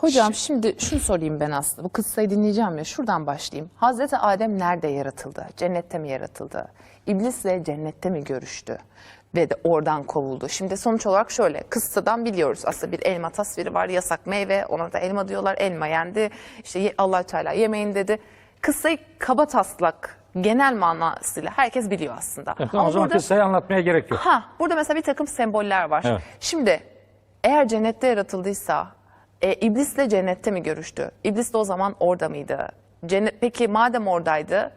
Hocam şimdi şunu sorayım ben aslında. Bu kıssayı dinleyeceğim ya şuradan başlayayım. Hazreti Adem nerede yaratıldı? Cennette mi yaratıldı? İblisle cennette mi görüştü? Ve de oradan kovuldu. Şimdi sonuç olarak şöyle kıssadan biliyoruz. Aslında bir elma tasviri var. Yasak meyve. Ona da elma diyorlar. Elma yendi. İşte allah Teala yemeyin dedi. Kıssayı kaba taslak genel manasıyla herkes biliyor aslında. Evet, Ama o zaman burada- kıssayı anlatmaya gerek yok. Ha, burada mesela bir takım semboller var. Evet. Şimdi eğer cennette yaratıldıysa e, iblisle cennette mi görüştü? İblis de o zaman orada mıydı? Cennet, peki madem oradaydı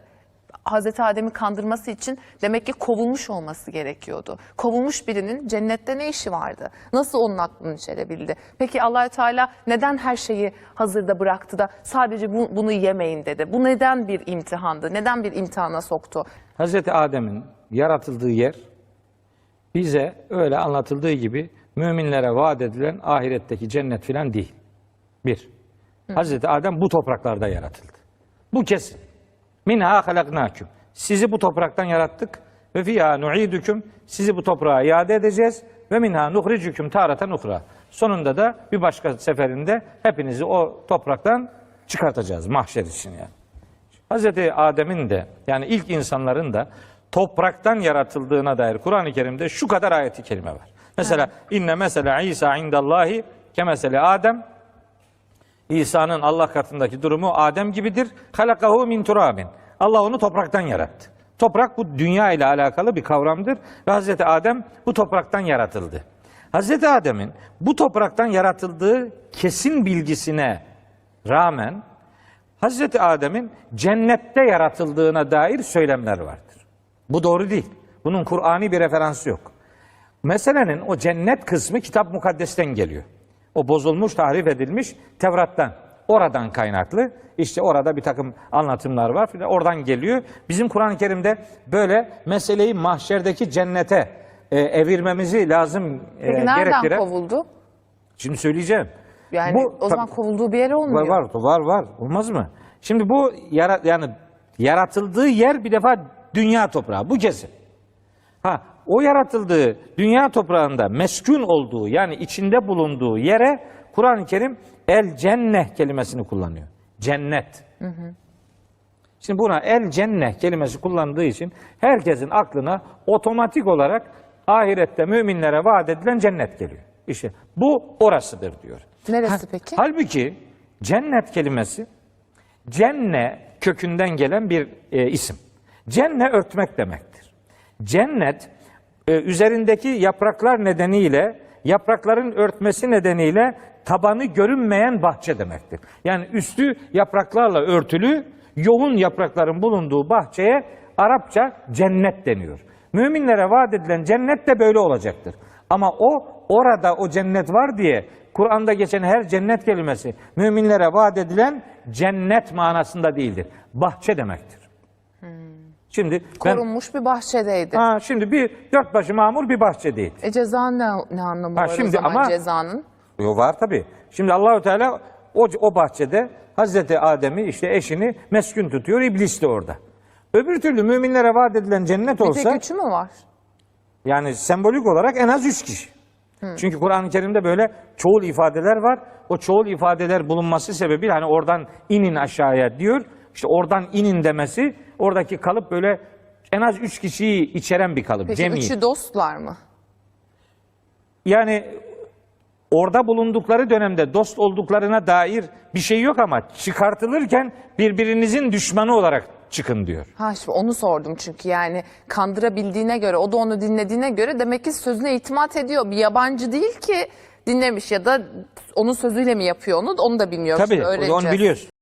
Hazreti Adem'i kandırması için demek ki kovulmuş olması gerekiyordu. Kovulmuş birinin cennette ne işi vardı? Nasıl onun aklını çelebildi? Peki Allahü Teala neden her şeyi hazırda bıraktı da sadece bu- bunu yemeyin dedi? Bu neden bir imtihandı? Neden bir imtihana soktu? Hazreti Adem'in yaratıldığı yer bize öyle anlatıldığı gibi müminlere vaat edilen ahiretteki cennet filan değil. Bir. Hazreti Adem bu topraklarda yaratıldı. Bu kesin. Minha halaknaküm. Sizi bu topraktan yarattık ve fiha nu'idukum. Sizi bu toprağa iade edeceğiz ve minha nuhricukum taratan ukhra. Sonunda da bir başka seferinde hepinizi o topraktan çıkartacağız mahşer için yani. Hazreti Adem'in de yani ilk insanların da topraktan yaratıldığına dair Kur'an-ı Kerim'de şu kadar ayeti kerime var. Mesela inne mesela İsa indallahi ke mesela Adem İsa'nın Allah katındaki durumu Adem gibidir. Halakahu min turabin. Allah onu topraktan yarattı. Toprak bu dünya ile alakalı bir kavramdır ve Hazreti Adem bu topraktan yaratıldı. Hazreti Adem'in bu topraktan yaratıldığı kesin bilgisine rağmen Hazreti Adem'in cennette yaratıldığına dair söylemler vardır. Bu doğru değil. Bunun Kur'ani bir referansı yok. Meselenin o cennet kısmı kitap mukaddesten geliyor. O bozulmuş, tahrif edilmiş Tevrat'tan. Oradan kaynaklı. İşte orada bir takım anlatımlar var. filan. Oradan geliyor. Bizim Kur'an-ı Kerim'de böyle meseleyi mahşerdeki cennete e, evirmemizi lazım e, Peki nereden gerektiren- kovuldu? Şimdi söyleyeceğim. Yani Bu- o zaman kovulduğu bir yer olmuyor. Var var var var. Olmaz mı? Şimdi bu yara, yani yaratıldığı yer bir defa dünya toprağı. Bu kesin. Ha o yaratıldığı dünya toprağında meskun olduğu yani içinde bulunduğu yere Kur'an-ı Kerim el cenneh kelimesini kullanıyor. Cennet. Şimdi buna el cenneh kelimesi kullandığı için herkesin aklına otomatik olarak ahirette müminlere vaat edilen cennet geliyor. İşte bu orasıdır diyor. Neresi peki? Halbuki cennet kelimesi cenne kökünden gelen bir e, isim. Cenne örtmek demektir. Cennet üzerindeki yapraklar nedeniyle yaprakların örtmesi nedeniyle tabanı görünmeyen bahçe demektir. Yani üstü yapraklarla örtülü yoğun yaprakların bulunduğu bahçeye Arapça cennet deniyor. Müminlere vaat edilen cennet de böyle olacaktır. Ama o orada o cennet var diye Kur'an'da geçen her cennet kelimesi müminlere vaat edilen cennet manasında değildir. Bahçe demektir. Şimdi Korunmuş bir bahçedeydi. ha, şimdi bir dört başı mamur bir bahçe değil. E ceza ne, ne anlamı Ha, var şimdi o zaman ama- cezanın? Yo, var tabii. Şimdi Allahu Teala o, o bahçede Hazreti Adem'i işte eşini meskun tutuyor. İblis de orada. Öbür türlü müminlere vaat edilen cennet Bir olsa tek üçü mü var? yani sembolik olarak en az üç kişi. Çünkü Kur'an-ı Kerim'de böyle çoğul ifadeler var. O çoğul ifadeler bulunması sebebiyle hani oradan inin aşağıya diyor. İşte oradan inin demesi oradaki kalıp böyle en az üç kişiyi içeren bir kalıp. Peki cemi. üçü dostlar mı? Yani orada bulundukları dönemde dost olduklarına dair bir şey yok ama çıkartılırken birbirinizin düşmanı olarak çıkın diyor. Ha şimdi onu sordum çünkü yani kandırabildiğine göre o da onu dinlediğine göre demek ki sözüne itimat ediyor. Bir yabancı değil ki dinlemiş ya da onun sözüyle mi yapıyor onu onu da bilmiyorum. Tabii onu biliyoruz.